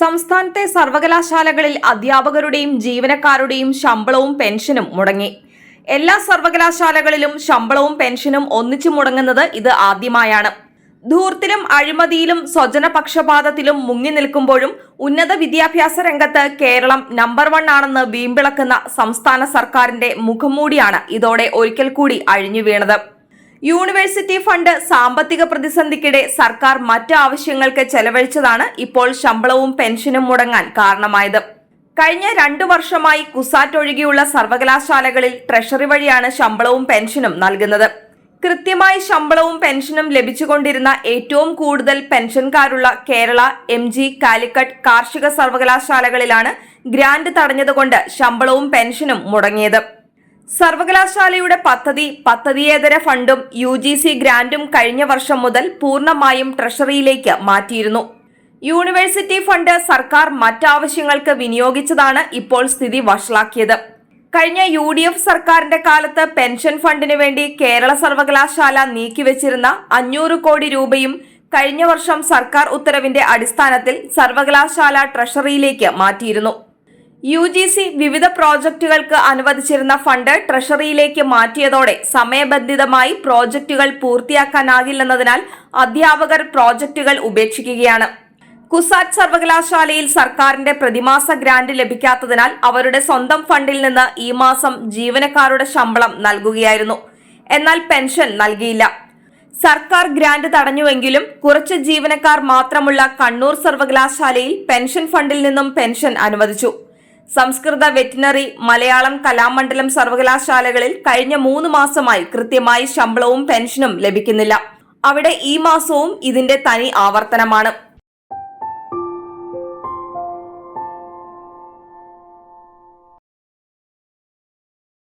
സംസ്ഥാനത്തെ സർവകലാശാലകളിൽ അധ്യാപകരുടെയും ജീവനക്കാരുടെയും ശമ്പളവും പെൻഷനും മുടങ്ങി. എല്ലാ സർവകലാശാലകളിലും ശമ്പളവും പെൻഷനും ഒന്നിച്ചു മുടങ്ങുന്നത് ഇത് ആദ്യമായാണ്. ധൂർത്തിലും അഴിമതിയിലും സ്വജനപക്ഷപാതത്തിലും മുങ്ങി നിൽക്കുമ്പോഴും ഉന്നത വിദ്യാഭ്യാസ രംഗത്ത് കേരളം നമ്പർ വൺ ആണെന്ന് വീമ്പിളക്കുന്ന സംസ്ഥാന സർക്കാരിന്റെ മുഖംമൂടിയാണ് ഇതോടെ ഒരിക്കൽ കൂടി അഴിഞ്ഞു വീണത്. യൂണിവേഴ്സിറ്റി ഫണ്ട് സാമ്പത്തിക പ്രതിസന്ധിക്കിടെ സർക്കാർ മറ്റ് ആവശ്യങ്ങൾക്ക് ചെലവഴിച്ചതാണ് ഇപ്പോൾ ശമ്പളവും പെൻഷനും മുടങ്ങാൻ കാരണമായത്. കഴിഞ്ഞ രണ്ടു വർഷമായി കുസാറ്റ് ഒഴികെയുള്ള സർവകലാശാലകളിൽ ട്രഷറി വഴിയാണ് ശമ്പളവും പെൻഷനും നൽകുന്നത്. കൃത്യമായി ശമ്പളവും പെൻഷനും ലഭിച്ചുകൊണ്ടിരുന്ന ഏറ്റവും കൂടുതൽ പെൻഷൻകാരുള്ള കേരള എം ജി കാലിക്കറ്റ് കാർഷിക സർവകലാശാലകളിലാണ് ഗ്രാന്റ് തടഞ്ഞതുകൊണ്ട് ശമ്പളവും പെൻഷനും മുടങ്ങിയത്. സർവകലാശാലയുടെ പദ്ധതി പദ്ധതിയേതര ഫണ്ടും യു ജി സി ഗ്രാന്റും കഴിഞ്ഞ വർഷം മുതൽ പൂർണമായും ട്രഷറിയിലേക്ക് മാറ്റിയിരുന്നു. യൂണിവേഴ്സിറ്റി ഫണ്ട് സർക്കാർ മറ്റാവശ്യങ്ങൾക്ക് വിനിയോഗിച്ചതാണ് ഇപ്പോൾ സ്ഥിതി വഷളാക്കിയത്. കഴിഞ്ഞ യു ഡി എഫ് സർക്കാരിന്റെ കാലത്ത് പെൻഷൻ ഫണ്ടിനു വേണ്ടി കേരള സർവകലാശാല നീക്കിവച്ചിരുന്ന അഞ്ഞൂറ് കോടി രൂപയും കഴിഞ്ഞ വർഷം സർക്കാർ ഉത്തരവിന്റെ അടിസ്ഥാനത്തിൽ സർവകലാശാല ട്രഷറിയിലേക്ക് മാറ്റിയിരുന്നു. യു ജി സി വിവിധ പ്രോജക്റ്റുകൾക്ക് അനുവദിച്ചിരുന്ന ഫണ്ട് ട്രഷറിയിലേക്ക് മാറ്റിയതോടെ സമയബന്ധിതമായി പ്രോജക്റ്റുകൾ പൂർത്തിയാക്കാനാകില്ലെന്നതിനാൽ അധ്യാപകർ പ്രോജക്റ്റുകൾ ഉപേക്ഷിക്കുകയാണ്. കുസാറ്റ് സർവകലാശാലയിൽ സർക്കാരിന്റെ പ്രതിമാസ ഗ്രാന്റ് ലഭിക്കാത്തതിനാൽ അവരുടെ സ്വന്തം ഫണ്ടിൽ നിന്ന് ഈ മാസം ജീവനക്കാരുടെ ശമ്പളം നൽകുകയായിരുന്നു. എന്നാൽ പെൻഷൻ നൽകിയില്ല. സർക്കാർ ഗ്രാന്റ് തടഞ്ഞുവെങ്കിലും കുറച്ച് ജീവനക്കാർ മാത്രമുള്ള കണ്ണൂർ സർവകലാശാലയിൽ പെൻഷൻ ഫണ്ടിൽ നിന്നും പെൻഷൻ അനുവദിച്ചു. സംസ്കൃത വെറ്റിനറി മലയാളം കലാമണ്ഡലം സർവകലാശാലകളിൽ കഴിഞ്ഞ മൂന്ന് മാസമായി കൃത്യമായി ശമ്പളവും പെൻഷനും ലഭിക്കുന്നില്ല. അവിടെ ഈ മാസവും ഇതിന്റെ തനി ആവർത്തനമാണ്.